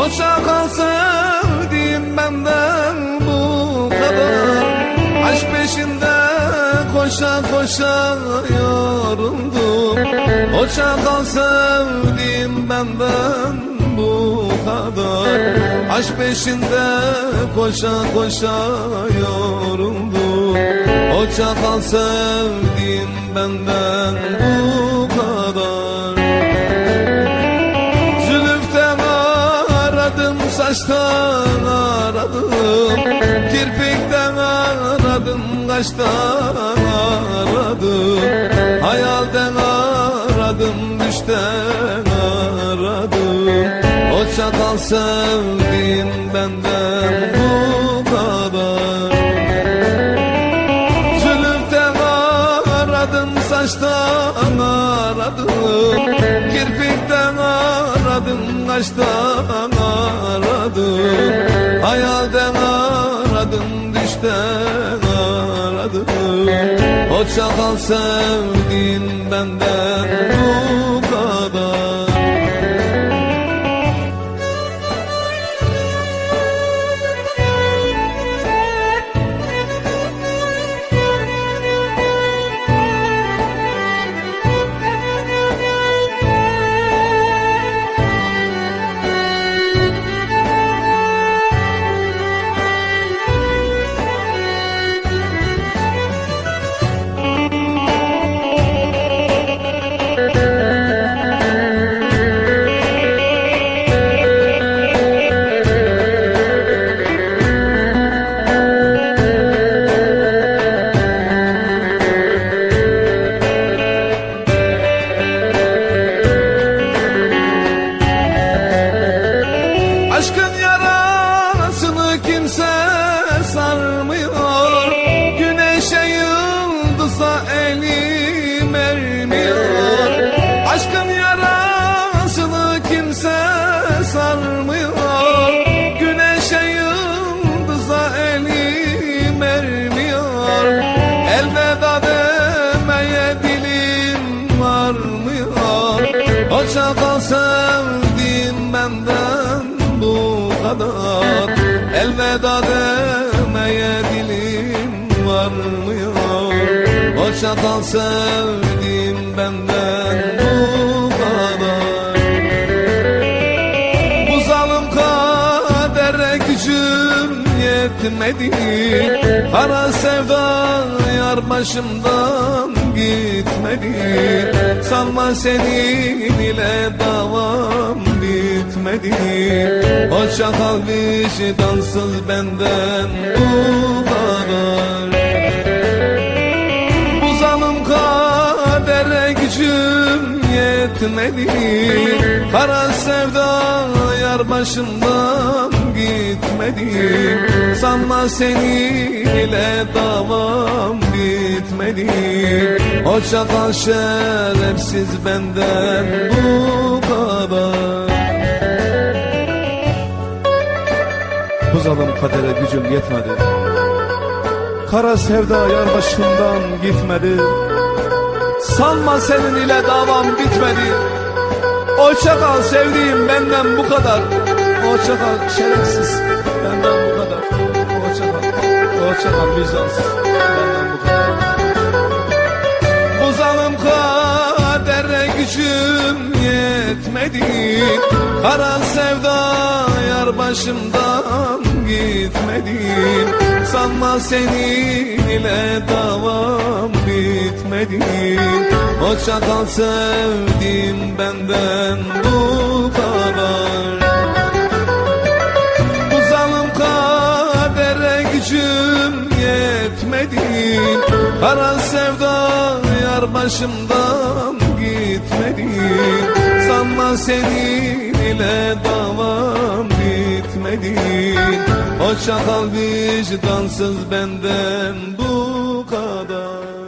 Hoşça kal sevdiğim benden bu kadar. Aşk peşinde koşa koşa yoruldum. Hoşça kal sevdiğim benden bu kadar. Aşk peşinde koşa koşa yoruldum. Hoşça kal sevdiğim benden bu kadar. Saçtan aradım Kirpikten aradım, kaştan aradım Hayalden aradım, düşten aradım. O çakal sevdim benden bu saçtan aradım Kirpikten aradım, kaştan aradım Hayalden aradım, düşten aradım. O çakal sevdim benden. Bu kadar Elveda demeye dilim varmıyor. O çakal sevdim benden bu kadar. Bu zalim kadere gücüm yetmedi. Kara sevda yar başımdan gitmedi. Sanma senin ile davam bitmedi. O çakal vicdansız benden bu kadar. Bu zalim kadere gücüm yetmedi. Kara sevda yar başımdan gitmedi Sanma senin ile davam bitmedi. O çakal şerefsiz benden bu kadar. Bu zalim kadere gücüm yetmedi. Kara sevda yar başımdan gitmedi. Sanma senin ile davam bitmedi. Hoşça kal sevdiğim benden bu kadar Hoşça kal şerefsiz. Benden bu kadar. Hoşça kal Hoşça kal benden bu kadar. Bu zalim kadere gücüm yetmedi. Kara sevda yar başımdan gitmedi. Sanma senin ile davam bitmedi. O çakal sevdim benden bu kadar Kara sevda yar başımdan gitmedi. Sanma senin ile davam bitmedi. O çakal vicdansız benden bu kadar